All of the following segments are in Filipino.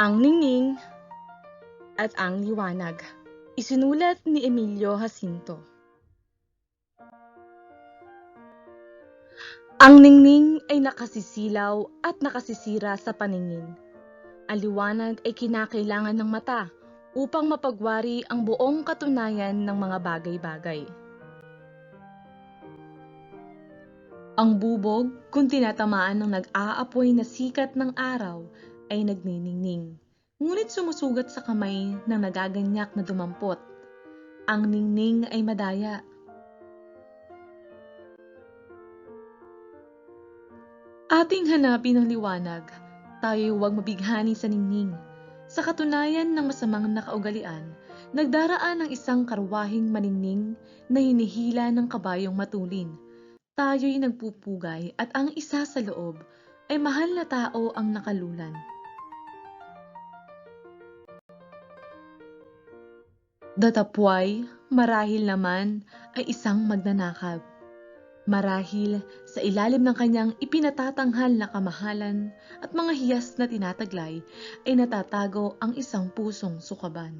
Ang Ningning at Ang Liwanag. Isinulat ni Emilio Jacinto. Ang ningning ay nakasisilaw at nakasisira sa paningin. Ang liwanag ay kinakailangan ng mata upang mapagwari ang buong katunayan ng mga bagay-bagay. Ang bubog, kung tinatamaan ng nag-aapoy na sikat ng araw, ay nagniningning. Ngunit sumusugat sa kamay ng nagaganyak na dumampot. Ang ningning ay madaya. Ating hanapin ang liwanag. Tayo'y huwag mabighani sa ningning. Sa katunayan ng masamang nakaugalian, nagdaraan ang isang karwahing maningning na hinihila ng kabayong matulin. Tayo'y nagpupugay at ang isa sa loob ay mahal na tao ang nakalulan. Datapway, marahil naman, ay isang magnanakaw. Marahil sa ilalim ng kanyang ipinatatanghal na kamahalan at mga hiyas na tinataglay ay natatago ang isang pusong sukaban.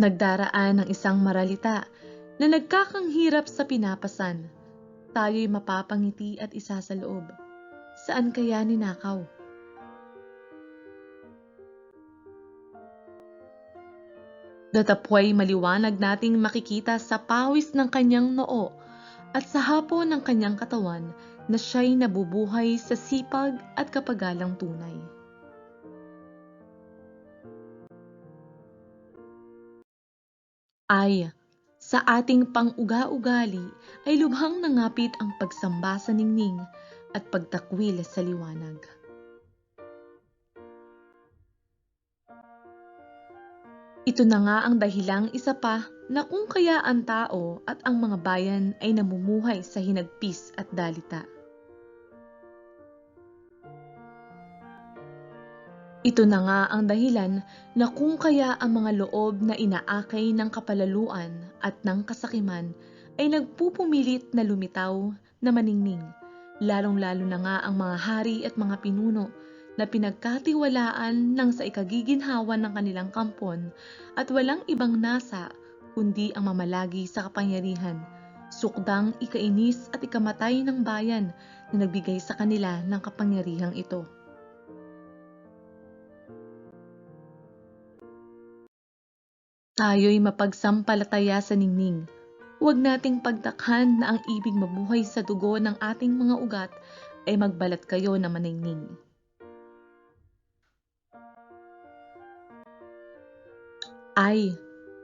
Nagdaraan ng isang maralita na nagkakanghirap sa pinapasan. Tayo'y mapapangiti at isa sa loob. Saan kaya ninakaw? Datapway maliwanag nating makikita sa pawis ng kanyang noo at sa hapon ng kanyang katawan na siya'y nabubuhay sa sipag at kapagalang tunay. Ay, sa ating pang-uga-ugali ay lubhang nangapit ang pagsamba sa ningning at pagtakwil sa liwanag. Ito na nga ang dahilang isa pa na kung kaya ang tao at ang mga bayan ay namumuhay sa hinagpis at dalita. Ito na nga ang dahilan na kung kaya ang mga loob na inaakay ng kapalaluan at ng kasakiman ay nagpupumilit na lumitaw na maningning, lalong-lalo na nga ang mga hari at mga pinuno na pinagkatiwalaan ng sa ikagiginhawa ng kanilang kampon at walang ibang nasa kundi ang mamalagi sa kapangyarihan, sukdang ikainis at ikamatay ng bayan na nagbigay sa kanila ng kapangyarihang ito. Tayo'y mapagsampalataya sa ningning. Huwag nating pagtakhan na ang ibig mabuhay sa dugo ng ating mga ugat ay magbalat kayo na maningning. Ay,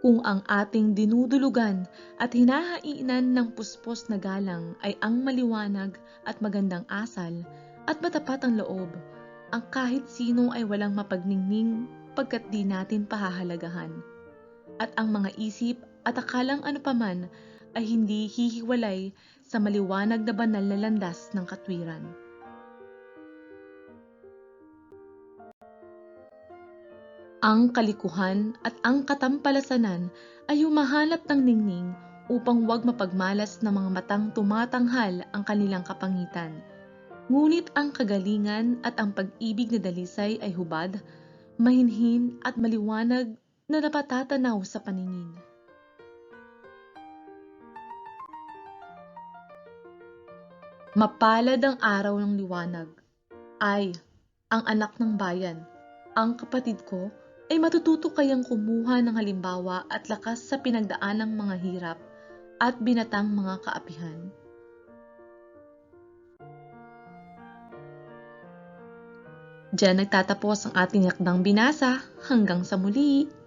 kung ang ating dinudulugan at hinahainan ng puspos na galang ay ang maliwanag at magandang asal at matapat ang loob, ang kahit sino ay walang mapagningning pagkat di natin pahahalagahan. At ang mga isip at akalang ano paman ay hindi hihiwalay sa maliwanag na banal na landas ng katwiran. Ang kalikuhan at ang katampalasanan ay humahanap ng ningning upang huwag mapagmalas ng mga matang tumatanghal ang kanilang kapangitan. Ngunit ang kagalingan at ang pag-ibig na dalisay ay hubad, mahinhin at maliwanag na napatatanaw sa paningin. Mapalad ang araw ng liwanag. Ay, ang anak ng bayan, ang kapatid ko, ay matututo kayang kumuha ng halimbawa at lakas sa pinagdaanang mga hirap at binatang mga kaapihan. Diyan nagtatapos ang ating akdang binasa. Hanggang sa muli!